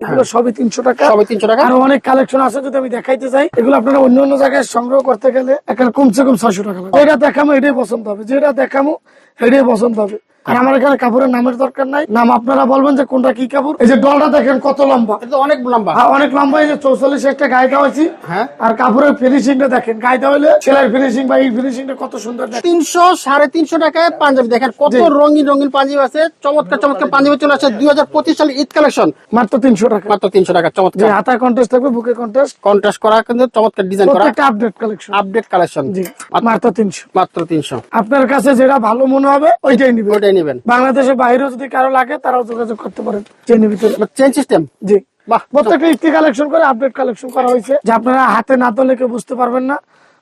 এগুলো সবই তিনশো টাকা। সবই 300 টাকা? আরও অনেক কালেকশন আছে যদি আমি দেখাইতে চাই। এগুলো আপনারা অন্য অন্য জায়গায় সংগ্রহ করতে গেলে এখানে কমসে কম ছয়শো টাকা লাগবে যেটা দেখামো এটাই পছন্দ হবে। যেটা দেখামো এটাই পছন্দ হবে। আর আমার এখানে কাপড়ের নামের দরকার নাই। নাম আপনারা বলবেন যে কোনটা কি কাপড়। এই যে ডলটা দেখেন কত লম্বা। অনেক লম্বা। অনেক লম্বা। এই যে চৌচল্লিশ একটা গায়ে দেওয়া হয়েছি। হ্যাঁ। আর কাপড়ের ফিনিশিংটা দেখেন। গায়ে দেওয়া হলে সেলাই ফিনিশিং বা এই ফিনিশিংটা কত সুন্দর তিনশো সাড়ে তিনশো টাকায় পাঞ্জাবি। দেখেন কত রঙিন রঙিন পাঞ্জাবি আছে। চমৎকার চমৎকার পাঞ্জাবি চলে আসছে দুই হাজার পঁচিশ সালে ঈদ কালেকশন মাত্র তিনশো টাকা। মাত্র তিনশো টাকা চমৎকার। হাতায় কন্টেস্ট থাকবে বুকে কন্টেস্ট কন্টেস্ট করা কিন্তু চমৎকার ডিজাইন করা। প্রত্যেকটা আপডেট কালেকশন আপডেট কালেকশন জি মাত্র তিনশো। মাত্র তিনশো। আপনার কাছে যেটা ভালো মনে হবে ওইটাই নিবে ওইটাই নেবেন? বাংলাদেশের বাইরেও যদি কারও লাগে তারাও যোগাযোগ করতে পারেন চেনে ভিতরে। চেন সিস্টেম জি। বাহ প্রত্যেকটা কালেকশন করে আপডেট কালেকশন করা হয়েছে যে আপনারা হাতে না তোলে কেউ বুঝতে পারবেন না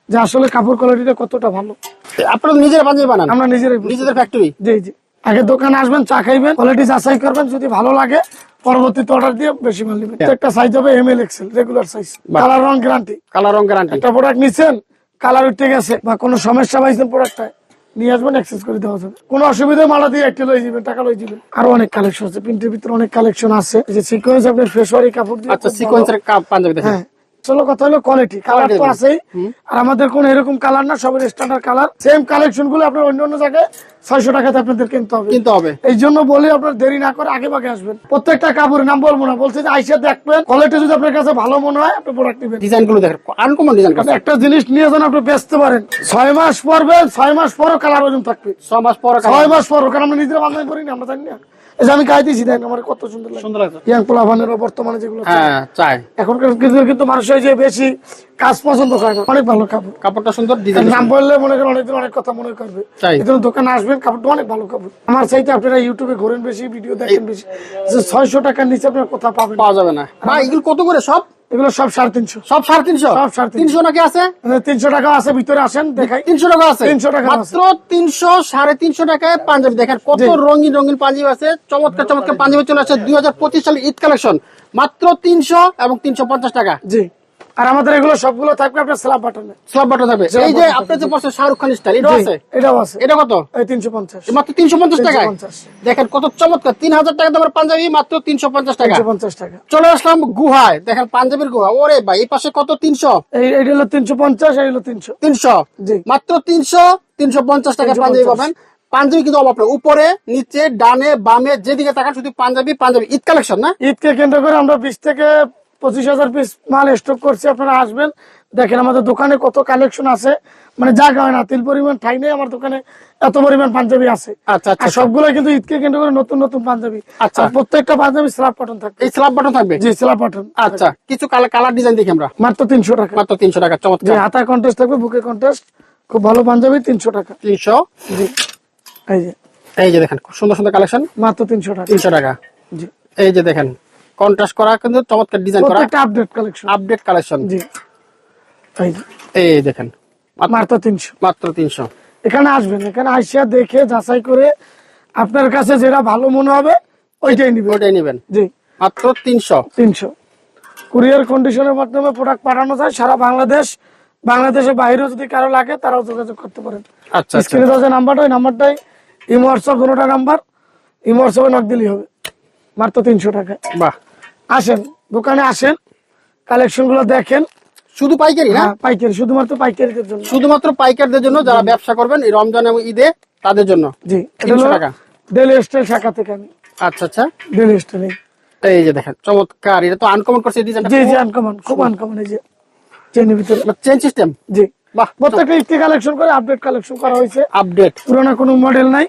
যে আসলে কাপড় কোয়ালিটিটা কতটা ভালো। আপনারা নিজেরা পাঞ্জাবি বানান? আমরা নিজেরাই বুঝি। নিজেদের ফ্যাক্টরি জি জি। আগে দোকানে আসবেন চা খাইবেন কোয়ালিটি যাচাই করবেন যদি ভালো লাগে পরবর্তীতে অর্ডার দিয়ে বেশি মাল নেবেন। একটা সাইজ হবে M L XL regular size colour রং গ্যারান্টি কালার রং গ্যারান্টি একটা প্রোডাক্ট নিচ্ছেন কালার উঠে গেছে বা কোনো সমস্যা পাইছেন প্রোডাক্টটা নিয়ে আসবেন অ্যাক্সেস করে দেওয়া যাবে। কোনো অসুবিধা মালা দিয়ে একটা লই যাবেন টাকা লই যাবেন। আরও অনেক কালেকশন আছে প্রিন্টের ভিতরে অনেক কালেকশন আছে। যে সিকোয়েন্স আপনার ফেসওয়ারি কাপড় দিয়ে আচ্ছা সিকোয়েন্সের কাপ পাঞ্জাবি দেখেন। চলো কথা হলো কোয়ালিটি কালার তো। আছেই। আর আমাদের কোন এরকম কালার না সবের স্ট্যান্ডার্ড কালার সেম কালেকশনগুলো আপনার অন্য অন্য জায়গায় ছয়শো টাকাতে আপনাদের কিনতে হবে। কিনতে হবে। এই জন্য বলি আপনার দেরি না করে আগে ভাগে আসবেন। প্রত্যেকটা কাপড়ের নাম বলব না বলছে যে আইসা দেখবেন কোয়ালিটি যদি আপনার কাছে ভালো মনে হয় আপনি প্রোডাক্ট নেবেন। ডিজাইনগুলো দেখেন আনকমন ডিজাইন একটা জিনিস নিয়ে যান আপনি বেচতে পারেন ছয় মাস পরবেন ছয় মাস পরও কালার ওজন থাকবে। ছ মাস পর ছয় মাস পরও কারণ আমরা নিজেরা বান্ধব করি না আমরা জানি না। যে আমি খাইতেছি আমার কত সুন্দর লাগে। সুন্দর ইয়াং বর্তমানে যেগুলো হ্যাঁ চাই। এখনকার কিন্তু কিন্তু মানুষ যে বেশি কাজ পছন্দ করে না। অনেক ভালো কাপড়। কাপড়টা সুন্দর ডিজাইন নাম বললে মনে করেন অনেকদিন অনেক কথা মনে করবে। দোকানে আসবেন কাপড়টা অনেক ভালো কাপড়। আমার চাইতে আপনারা ইউটিউবে ঘোরেন বেশি ভিডিও দেখেন বেশি। যে ছয়শো টাকার নিচে আপনারা কোথাও পাবেন। পাওয়া যাবে না। ভাই এগুলো কত করে সব? এগুলো সব সাড়ে তিনশো। সব সাড়ে তিনশো? সব সাড়ে তিনশো। তিনশো নাকি আছে? তিনশো টাকা আছে ভিতরে আসেন দেখাই। তিনশো টাকা আছে? 300 টাকা মাত্র তিনশো সাড়ে তিনশো টাকায় পাঞ্জাবি। দেখেন কত রঙিন রঙিন পাঞ্জাবি আছে। চমৎকার চমৎকার পাঞ্জাবি চলে আসে। দুই হাজার পঁচিশ সালে ঈদ কালেকশন মাত্র তিনশো এবং তিনশো পঞ্চাশ টাকা। জি। আর আমাদের এগুলো সবগুলো থাকবে আপনার স্ল্যাব বাটনে সব বাটন থাকবে। এই যে আপনার যে পড়ছে শাহরুখ খান স্টাইল এটাও আছে? এটাও আছে। এটা কত? এই তিনশো পঞ্চাশ। মাত্র তিনশো পঞ্চাশ 350 দেখেন কত চমৎকার তিন হাজার টাকা দামের পাঞ্জাবি মাত্র তিনশো পঞ্চাশ টাকা। তিনশো পঞ্চাশ টাকা। চলে আসলাম গুহায়। দেখেন পাঞ্জাবির গুহা। ওরে ভাই এই পাশে কত তিনশো? এই এটা হলো তিনশো পঞ্চাশ এই হলো তিনশো। তিনশো? জি। মাত্র তিনশো? তিনশো পঞ্চাশ টাকা পাঞ্জাবি পাবেন। পাঞ্জাবি কিন্তু অভাব নেই। উপরে নিচে ডানে বামে যেদিকে তাকান শুধু পাঞ্জাবি পাঞ্জাবি। ঈদ কালেকশন না? ঈদকে কেন্দ্র করে আমরা বিশ থেকে পঁচিশ হাজার পিস মাল স্টক করছি আপনারা আসবেন। দেখেন আমাদের দোকানে কত কালেকশন আছে। মানে জায়গা হয় না তিল পরিমাণ ঠাই নেই আমার দোকানে এত পরিমাণ পাঞ্জাবি আছে। আচ্ছা আচ্ছা আর সবগুলো কিন্তু ঈদকে কেন্দ্র করে নতুন নতুন পাঞ্জাবি। আচ্ছা। প্রত্যেকটা পাঞ্জাবি স্ল্যাব পাটন থাকবে। এই স্ল্যাব বাটন থাকবে? জি স্ল্যাব পাটন আচ্ছা কিছু কালার ডিজাইন দেখি আমরা। মাত্র তিনশো টাকা। মাত্র তিনশো টাকা যে চমৎকার। হাতায় কন্টেস্ট থাকবে বুকে কন্টেস্ট খুব ভালো পাঞ্জাবি তিনশো টাকা। তিনশো? জি এই যে। এই যে দেখেন খুব সুন্দর সুন্দর কালেকশন মাত্র তিনশো টাকা। তিনশো টাকা। জি। এই যে দেখেন কন্ট্রাস্ট করা কিন্তু চমৎকার ডিজাইন করা। প্রত্যেকটা আপডেট কালেকশন আপডেট কালেকশন জি। এই দেখেন মাত্র- মাত্র তিনশো। মাত্র তিনশো। এখানে আসবেন এখানে আসিয়া দেখে যাচাই করে আপনার কাছে যেটা ভালো মনে হবে ওইটাই নিবেন। ওইটাই নেবেন। জি। মাত্র তিনশো। তিনশো। কুরিয়ার কন্ডিশনের মাধ্যমে প্রোডাক্ট পাঠানো যায় সারা বাংলাদেশ। বাংলাদেশের বাইরেও যদি কারও লাগে তারাও যোগাযোগ করতে পারেন। আচ্ছা আচ্ছা। স্ক্রিনে দেওয়া নাম্বারটা ওই নাম্বারটাই। ইমো হোয়াটসঅ্যাপ দুটোটা নাম্বার? ইমো হোয়াটসঅ্যাপে নক দিলেই হবে। মাত্র তিনশো টাকা বাহ। আসেন দোকানে আসেন কালেকশনগুলো দেখেন। শুধু পাইকারি না? হ্যাঁ, পাইকারি শুধুমাত্র পাইকারিদের জন্য। শুধুমাত্র পাইকারদের জন্য যারা ব্যবসা করবেন এই রমজান এবং ঈদে তাদের জন্য। জি তিনশো টাকা। ডেলি স্টাইল শাখা থেকে আমি। আচ্ছা আচ্ছা। ডেলি স্টাইল এই। যে দেখেন চমৎকার। এটা তো আনকমন করছে ডিজাইনটা জি জি আনকমন খুব আনকমন এই যে। চেনের ভিতরে। চেন সিস্টেম জি। বাহ প্রত্যেকটা ইস্তি কালেকশন করে আপডেট কালেকশন করা হয়েছে। আপডেট পুরোনো কোনো মডেল নাই।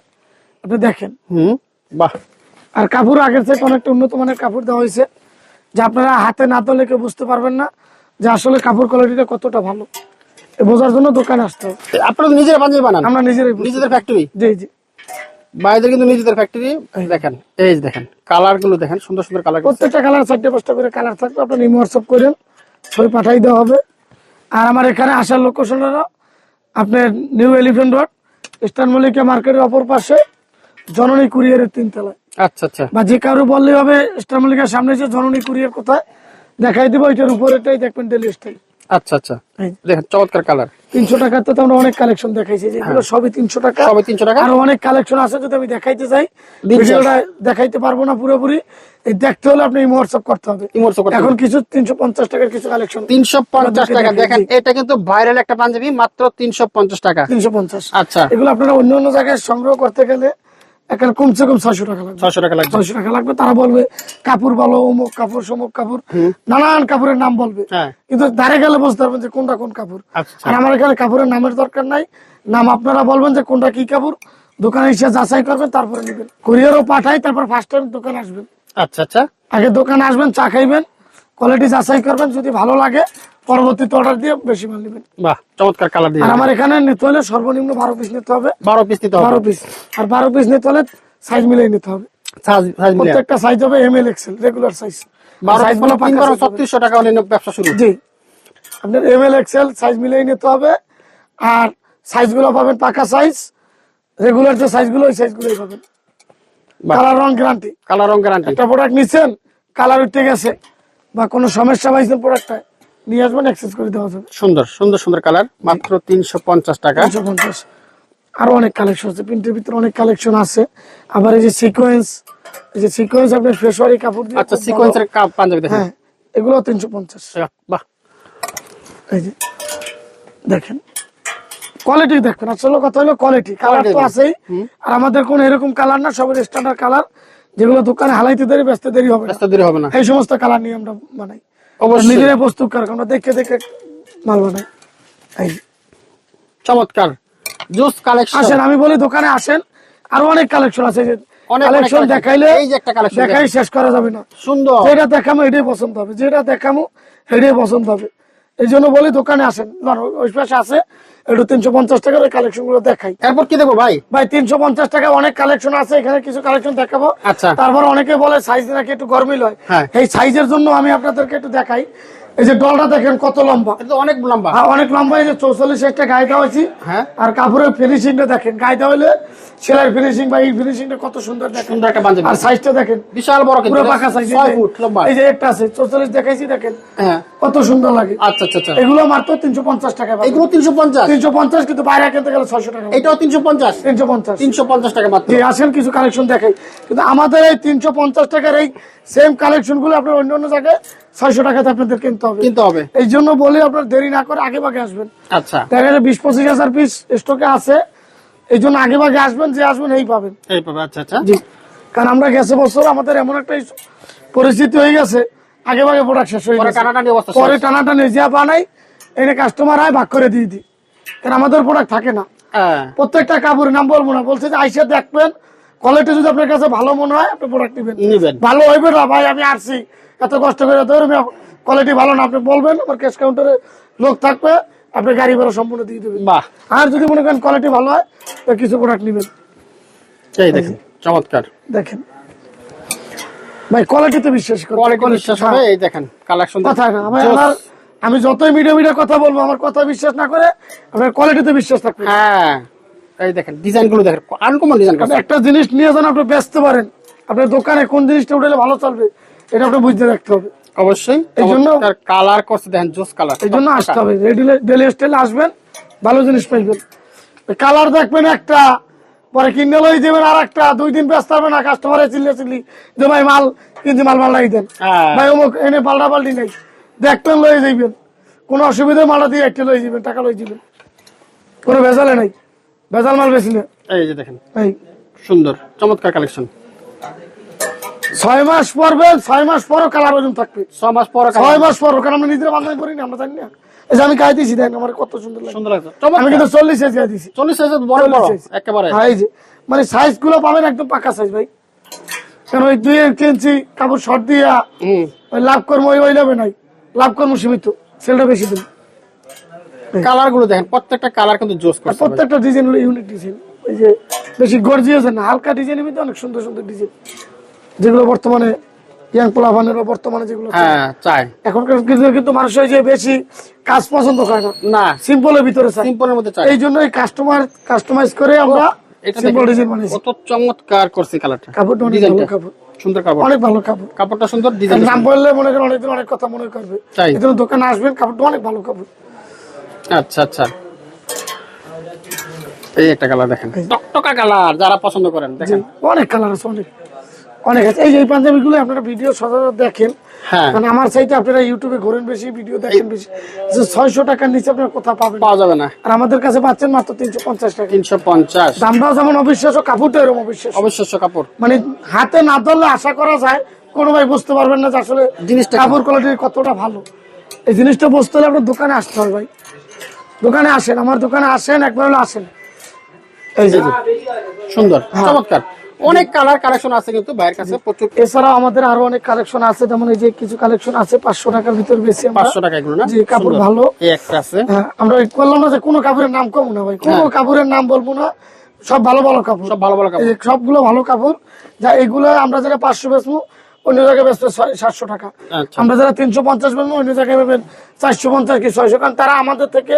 আপনি দেখেন। হুম বাহ। আর কাপড় আগের থেকে অনেকটা উন্নত মানের কাপড় দেওয়া হয়েছে। যে আপনারা হাতে না তোলে কেউ বুঝতে পারবেন না যে আসলে কাপড় কোয়ালিটিটা কতটা ভালো। এ বোঝার জন্য দোকানে আসতে হবে। আপনারা নিজেরা পাঞ্জাবি বানান? আমরা নিজেরাই নিজেদের ফ্যাক্টরি জি জি। বাইরের কিন্তু নিজেদের ফ্যাক্টরি দেখেন এই দেখেন কালারগুলো দেখেন সুন্দর সুন্দর কালার প্রত্যেকটা কালার চারটে পাঁচটা করে কালার থাকবে। আপনি নিম হোয়াটসঅ্যাপ করেন ছবি পাঠাই দেওয়া হবে। আর আমার এখানে আসার লোকেশন হলো আপনার new elephant road eastern Mallika মার্কেটের অপর পাশে জননী কুরিয়ারের তিনতলায়। আচ্ছা আচ্ছা। বা যে কারও বললেই হবে মল্লিকার সামনে যে জননী কুরিয়ার কোথায় দেখাই দিব ওইটার উপরেটাই দেখবেন ডেলি স্টাইল আচ্ছা আচ্ছা। দেখেন চমৎকার কালার তিনশো টাকার তো আমরা অনেক কালেকশন দেখাইছি যেগুলো সবই তিনশো টাকা। হ্যাঁ। সবই 300 টাকা? আরও অনেক কালেকশন আছে যদি আমি দেখাইতে চাই ভিডিওটা দেখাইতে পারব না পুরোপুরি। এই দেখতে হলে আপনি হোয়াটসঅ্যাপ করতে হবে। এখন কিছু তিনশো পঞ্চাশ টাকার কিছু কালেকশন তিনশো পঞ্চাশ টাকা। দেখেন এটা কিন্তু ভাইরাল একটা পাঞ্জাবি মাত্র তিনশো পঞ্চাশ টাকা। তিনশো পঞ্চাশ। আচ্ছা। এগুলো আপনারা অন্য অন্য জায়গায় সংগ্রহ করতে গেলে এখন কমসে কম ছয়শো টাকা লাগবে। ছয়শো টাকা লাগবে। ছয়শো টাকা লাগবে তারা বলবে কাপড় ভালো অমুক কাপড় সমুক কাপড় নানান কাপড়ের নাম বলবে। হ্যাঁ। কিন্তু দাঁড়ে গেলে বুঝতে পারবেন যে কোনটা কোন কাপড়। আচ্ছা আর আমার এখানে কাপড়ের নামের দরকার নাই। নাম আপনারা বলবেন যে কোনটা কি কাপড়। দোকানে এসে যাচাই করবেন তারপরে নেবেন। কুরিয়ারও পাঠাই তারপর ফার্স্ট টাইম দোকানে আসবেন। আচ্ছা আচ্ছা। আগে দোকানে আসবেন চা খাইবেন কোয়ালিটি যাচাই করবেন যদি ভালো লাগে পরবর্তীতে অর্ডার দিয়ে বেশি মাল নেবেন। বাহ চমৎকার কালার দিয়ে। আর আমার এখানে নিতে হলে সর্বনিম্ন বারো পিস নিতে হবে। বারো পিস নিতে হবে। বারো পিস আর বারো পিস নিতে হলে সাইজ মিলিয়ে নিতে হবে। প্রত্যেকটা সাইজ হবে M L XL regular size বারো সাইজগুলো তিন বারো ছত্রিশশো টাকা হলে ব্যবসা শুরু। জি। আপনার এম এল এক্সেল সাইজ মিলিয়ে নিতে হবে। আর সাইজগুলো পাবেন পাকা সাইজ রেগুলার যে সাইজগুলো ওই সাইজ গুলোই পাবেন। কালার রং গ্যারান্টি কালার রং গ্যারান্টি একটা প্রোডাক্ট নিচ্ছেন কালার উঠে গেছে বা কোনো সমস্যা পাইছেন প্রোডাক্টটা নিয়ে আসবেন করে দেওয়া যাবে। সুন্দর সুন্দর সুন্দর কালার মাত্র তিনশো পঞ্চাশ টাকা। তিনশো পঞ্চাশ। আরও অনেক কালেকশন আছে প্রিন্টের ভিতরে অনেক কালেকশন আছে। আবার এই যে সিকোয়েন্স এই যে সিকোয়েন্স আপনার ফেসওয়ারি কাপড় দিয়ে আচ্ছা। সিকোয়েন্সের পাঞ্জাবি দেখেন। হ্যাঁ এগুলো তিনশো পঞ্চাশ। বাহ এই যে দেখেন। কোয়ালিটি দেখবেন আসলে কথা হলো কোয়ালিটি কালার তো আছেই। আর আমাদের কোন এরকম কালার না সবের স্ট্যান্ডার্ড কালার যেগুলো দোকানে হালাইতে দেরি ব্যস্ত দেরি হবে না। দেরি হবে না। এই সমস্ত কালার নিয়ে আমরা বানাই। অবশ্যই। নিজেরাই প্রস্তুত কারক আমরা দেখে দেখে মাল বানাই এই। চমৎকার। জুস কালেকশন আসেন আমি বলি দোকানে আসেন আরও অনেক কালেকশন আছে। কালেকশন দেখাইলে এই যে একটা দেখাই শেষ করা যাবে না। সুন্দর। যেটা দেখামো এটাই পছন্দ হবে। যেটা দেখামো এটাই পছন্দ হবে। এই জন্য বলি দোকানে আসেন। ওই পাশে আছে একটু তিনশো পঞ্চাশ টাকার ওই কালেকশনগুলো দেখাই। এরপর কি দেবো ভাই? ভাই তিনশো পঞ্চাশ টাকা অনেক কালেকশন আছে এখানে কিছু কালেকশন দেখাবো। আচ্ছা। তারপর অনেকে বলে সাইজ নাকি একটু গরমিল হয় হ্যাঁ। এই সাইজের জন্য আমি আপনাদেরকে একটু দেখাই। এই যে ডলটা দেখেন কত লম্বা। অনেক লম্বা। হ্যাঁ, অনেক লম্বা। এই যে চৌচল্লিশ একটা গায়ে দেওয়া হ্যাঁ। আর কাপড়ের ফিনিশিংটা দেখেন। গায়ে দেওয়া হলে সেলাই ফিনিশিং বা এই ফিনিশিংটা কত সুন্দর দেখেন। সুন্দর একটা পাঞ্জাবি। আর সাইজটা দেখেন। বিশাল বড় পুরো পাকা সাইজ ফুট লম্বা। এই যে একটা আছে চৌচল্লিশ দেখাইছি দেখেন। হ্যাঁ। কত সুন্দর লাগে। আচ্ছা আচ্ছা আচ্ছা। এগুলো মাত্র তিনশো পঞ্চাশ টাকা এগুলো তিনশো পঞ্চাশ? তিনশো পঞ্চাশ কিন্তু বাইরে কিনতে গেলে ছয়শো টাকা এটাও তিনশো পঞ্চাশ? তিনশো পঞ্চাশ। তিনশো পঞ্চাশ টাকা মাত্র। যে আসেন কিছু কালেকশন দেখাই কিন্তু আমাদের এই তিনশো পঞ্চাশ টাকার এই সেম কালেকশনগুলো আপনার অন্য অন্য জায়গায় ছয়শো টাকাতে আপনাদের কিনতে হবে। কিনতে হবে। এই জন্য বলি আপনার দেরি না করে আগে ভাগে আসবেন। আচ্ছা। দেখা যায় বিশ পঁচিশ হাজার পিস স্টকে আছে। এই জন্য আগে ভাগে আসবেন যে আসবেন এই পাবেন। এই পাবে আচ্ছা আচ্ছা। জি। কারণ আমরা গেছে বছর আমাদের এমন একটা পরিস্থিতি হয়ে গেছে আগে ভাগে প্রোডাক্ট শেষ হয়ে পরে গেছে। পরে। টানাটানি যা বানাই এনে কাস্টমার হয় ভাগ করে দিয়ে দিই। কারণ আমাদের প্রোডাক্ট থাকে না। হ্যাঁ। প্রত্যেকটা কাপড়ের নাম বলব না বলছে যে আইসা দেখবেন কোয়ালিটি যদি আপনার কাছে ভালো মনে হয় আপনি প্রোডাক্ট নেবেন। নিবেন। ভালো হইবে না ভাই আমি আসছি। এত কষ্ট করে ধরুন কোয়ালিটি ভালো না আপনি বলবেন আমার ক্যাশ কাউন্টারে লোক থাকবে আপনি গাড়ি ভাড়া সম্পূর্ণ দিয়ে দেবেন। বাহ। আর যদি মনে করেন কোয়ালিটি ভালো হয় তো কিছু প্রোডাক্ট নেবেন। এই দেখেন চমৎকার। দেখেন। ভাই কোয়ালিটিতে বিশ্বাস করি কোয়ালিটি বিশ্বাস হবে এই দেখেন কালেকশন কথা না আমি আমার আমি যতই মিডিয়া মিডিয়া কথা বলব আমার কথা বিশ্বাস না করে আপনার কোয়ালিটিতে বিশ্বাস থাকবে। হ্যাঁ। এই দেখেন দেখেন আনকমন ডিজাইন একটা জিনিস নিয়ে যান আপনি বেচতে পারেন। আপনার দোকানে কোন জিনিসটা উঠলে ভালো চলবে এটা আপনি বুঝতে রাখতে হবে। অবশ্যই এই জন্য- কালার করছে দেখেন জোস কালার এই জন্য আসতে হবে ডেলি স্টাইলে আসবেন ভালো জিনিস পাইবেন। কালার দেখবেন একটা পরে কিনে লই দেবেন আর একটা দুই দিন ব্যস্ত হবে না কাস্টমারে চিল্লে চিল্লি যে ভাই মাল কিন্তু মাল পাল্টাই দেন। হ্যাঁ। ভাই অমুক এনে পাল্টা পাল্টি নাই। দেখবেন লয়ে যাইবেন। কোনো অসুবিধা মালটা দিয়ে একটা লয়ে যাবেন টাকা লই যাবেন কোনো ভেজালে নাই। ভেজাল মাল বেশি এই যে দেখেন। এই। সুন্দর চমৎকার কালেকশন ছয় মাস পরবেন ছয় মাস পরও কালার ওজন থাকবে। ছ মাস পর ছয় মাস পর কারণ আমরা নিজেরা বান্ধবী করি না আমরা জানি না। এই যে আমি গায়ে দিয়েছি দেখেন আমার কত সুন্দর লাগে। সুন্দর লাগছে। আমি কিন্তু চল্লিশ এজ গায়ে দিয়েছি চল্লিশ সাইজ বড় বড় একেবারে। হ্যাঁ, যে। মানে সাইজগুলো পাবেন একদম পাকা সাইজ ভাই। কারণ ওই দুই এক ইঞ্চি কাপড় শর্ট দিয়া ওই লাভ কর্ম ওই ওই লাভে নাই। লাভ কর্ম সীমিত। সেলটা বেশি দিন। কালারগুলো দেখেন প্রত্যেকটা কালার কিন্তু জোস করছে প্রত্যেকটা ডিজাইন হলো ইউনিক ডিজাইন ওই যে বেশি গর্জিয়াস না হালকা ডিজাইনের মধ্যে অনেক সুন্দর সুন্দর ডিজাইন যেগুলো বর্তমানে ইয়াং পোলাভানের বর্তমানে যেগুলো হ্যাঁ চাই। এখনকার কিন্তু কিন্তু মানুষ ওই যে বেশি কাজ পছন্দ করে না। না। সিম্পলের ভিতরে চাই। সিম্পলের মধ্যে চাই। এই জন্য এই কাস্টমার কাস্টমাইজ করে আমরা এটা Simple দেখেন, design কত চমৎকার করছে কালারটা। কাপড়টা অনেক ভালো কাপড়। সুন্দর কাপড়। অনেক ভালো কাপড়। কাপড়টা সুন্দর ডিজাইন নাম বললে মনে করেন অনেকদিন অনেক কথা মনে করবে? এই জন্য দোকানে আসবেন কাপড়টা অনেক ভালো কাপড়। আচ্ছা আচ্ছা। এই একটা কালার দেখেন। টকটকা কালার যারা পছন্দ করেন দেখেন। অনেক কালার আছে অনেক। অনেক আছে। এই যে পাঞ্জাবি গুলো আপনারা ভিডিও সচরাচর দেখেন হ্যাঁ। মানে আমার সাইটে আপনারা ইউটিউবে ঘোরেন বেশি ভিডিও দেখেন বেশি। যে ছয়শো টাকার নিচে আপনারা কোথাও পাবেন। পাওয়া যাবে না। আর আমাদের কাছে পাচ্ছেন মাত্র তিনশো পঞ্চাশ টাকা। তিনশো পঞ্চাশ। দামটাও যেমন অবিশ্বাস্য কাপড়টা এরকম অবিশ্বাস্য। অবিশ্বাস্য কাপড়। মানে হাতে না ধরলে আশা করা যায় কোনো ভাই বুঝতে পারবেন না যে আসলে জিনিসটা কাপড় কোয়ালিটি কতটা ভালো। এই জিনিসটা বুঝতে হলে আপনার দোকানে আসতে হবে ভাই। দোকানে আসেন আমার দোকানে আসেন একবার হলে আসেন। এই যে সুন্দর চমৎকার। অনেক কালার কালেকশন আছে কিন্তু ভাইয়ের কাছে প্রচুর। এছাড়াও আমাদের আরও অনেক কালেকশন আছে যেমন এই যে কিছু কালেকশন আছে পাঁচশো টাকার ভিতর বেশি পাঁচশো টাকা এগুলো না? জি, কাপড় ভালো। একটা আছে। হ্যাঁ, আমরা করলাম না যে কোনো কাপড়ের নাম কমু না ভাই কোনো হ্যাঁ। কাপড়ের নাম বলব না সব ভালো ভালো কাপড়। সব ভালো ভালো কাপড়। সবগুলো ভালো কাপড়। যা এগুলো আমরা যারা পাঁচশো বেচবো অন্য জায়গায় বেচতে সাতশো টাকা। আচ্ছা। আমরা যারা তিনশো পঞ্চাশ বেচবো অন্য জায়গায় পাবেন চারশো পঞ্চাশ কি ছয়শো। কারণ তারা আমাদের থেকে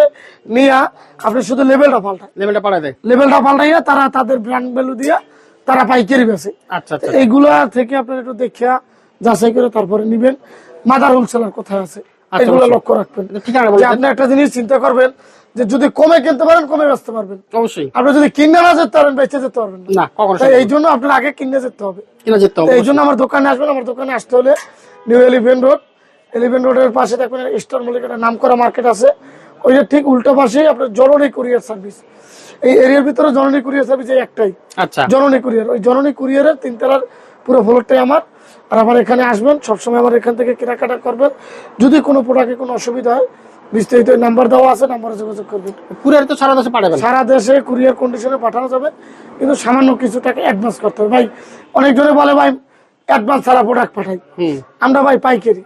নিয়ে আপনি শুধু লেভেলটা পাল্টায় লেভেলটা পাল্টায় দেয়। লেভেলটা পাল্টাইয়া তারা তাদের ব্র্যান্ড ভ্যালু দিয়ে তারা পাইকারি বেছে আচ্ছা আচ্ছা। এইগুলা থেকে আপনারা একটু দেখিয়া যাচাই করে তারপরে নিবেন। মাদার হোলসেলার কোথায় আছে? এগুলো অবশ্যই। লক্ষ্য রাখবেন। আপনি একটা জিনিস চিন্তা করবেন যে যদি কমে কিনতে পারেন কমে বেচতে পারবেন। অবশ্যই। আপনি যদি কিনে না যেতে পারেন বেঁচে যেতে পারবেন না। এই জন্য আপনার আগে কিনে যেতে হবে। কিনা যেতে হবে এই জন্য আমার দোকানে আসবেন আমার দোকানে আসতে হলে নিউ এলিভেন রোড এলিভেন রোডের পাশে দেখবেন স্টার মল্লিক একটা নাম করা মার্কেট আছে ওইটা ঠিক উল্টো পাশে আপনার জরুরি কুরিয়ার সার্ভিস এই এরিয়ার ভিতরে জননী কুরিয়ার সার্ভিস এই একটাই। আচ্ছা। জননী কুরিয়ার ওই জননী কুরিয়ারের তিনতলার পুরো ফ্লোরটাই আমার। আর আমার এখানে আসবেন সবসময় আমার এখান থেকে কেনাকাটা করবেন। যদি কোনো প্রোডাক্টে কোনো অসুবিধা হয় বিস্তারিত নাম্বার দেওয়া আছে নাম্বারে যোগাযোগ করবেন। কুরিয়ার তো সারা দেশে পাঠাবেন। সারা দেশে কুরিয়ার কন্ডিশনে পাঠানো যাবে কিন্তু সামান্য কিছু টাকা অ্যাডভান্স করতে হবে। ভাই অনেকজনে বলে ভাই অ্যাডভান্স ছাড়া প্রোডাক্ট পাঠাই। আমরা ভাই পাইকারি।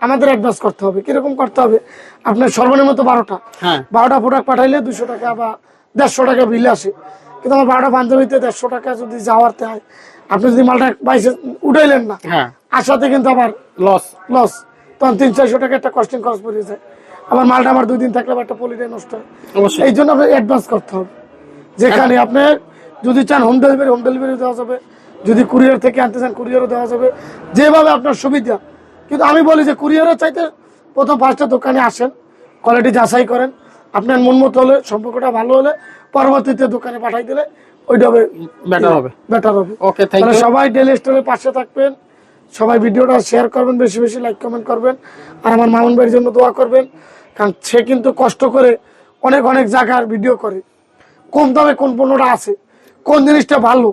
আমাদের অ্যাডভান্স করতে হবে। কীরকম করতে হবে? আপনার সর্বনিম্ন তো বারোটা। হ্যাঁ। বারোটা প্রোডাক্ট পাঠাইলে দুশো টাকা বা দেড়শো টাকা বিল আসে। কিন্তু আমার বারোটা বান্ধবীতে দেড়শো টাকা যদি যাওয়ারতে হয় আপনি যদি মালটা বাইসে উঠাইলেন না হ্যাঁ। আসাতে কিন্তু আবার লস লস তখন তিন চারশো টাকা একটা কস্টিং খরচ পড়ে যায়। আবার মালটা আমার দুই দিন থাকলে আবার একটা পলিটাই নষ্ট হয়। এই জন্য আপনার অ্যাডভান্স করতে হবে। যেখানে আপনি যদি চান হোম ডেলিভারি হোম ডেলিভারি দেওয়া যাবে। যদি কুরিয়ার থেকে আনতে চান কুরিয়ারও দেওয়া যাবে। যেভাবে আপনার সুবিধা। কিন্তু আমি বলি যে কুরিয়ারের চাইতে প্রথম পাঁচটা দোকানে আসেন। কোয়ালিটি যাচাই করেন। আপনার মন মতো হলে সম্পর্কটা ভালো হলে পরবর্তীতে দোকানে পাঠাই দিলে ওইটা হবে। বেটার হবে। বেটার হবে। ওকে থ্যাংক ইউ সবাই ডেলি স্টোরের পাশে থাকবেন। সবাই ভিডিওটা শেয়ার করবেন বেশি বেশি লাইক কমেন্ট করবেন। আর আমার মামুন ভাইয়ের জন্য দোয়া করবেন কারণ সে কিন্তু কষ্ট করে অনেক অনেক জায়গার ভিডিও করে। কম দামে কোন পণ্যটা আছে কোন জিনিসটা ভালো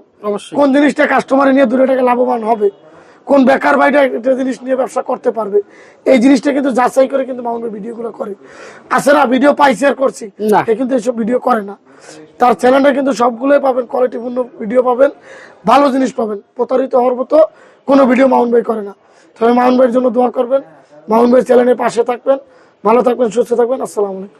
কোন জিনিসটা কাস্টমারে নিয়ে দূরে টাকা লাভবান হবে। কোন বেকার ভাইটা একটা জিনিস নিয়ে ব্যবসা করতে পারবে। এই জিনিসটা কিন্তু যাচাই করে কিন্তু মামুন ভাই ভিডিওগুলো করে। আছে না ভিডিও পাই শেয়ার করছি। সে কিন্তু এইসব ভিডিও করে না। তার চ্যানেলটা কিন্তু সবগুলোই পাবেন কোয়ালিটিপূর্ণ ভিডিও পাবেন ভালো জিনিস পাবেন। প্রতারিত হওয়ার মতো কোনো ভিডিও মাউন্ট ভাই করে না। তবে মাউন্ট ভাইয়ের জন্য দোয়া করবেন। মাউন্ট ভাই চ্যানেলের পাশে থাকবেন। ভালো থাকবেন সুস্থ থাকবেন। আসসালামু আলাইকুম।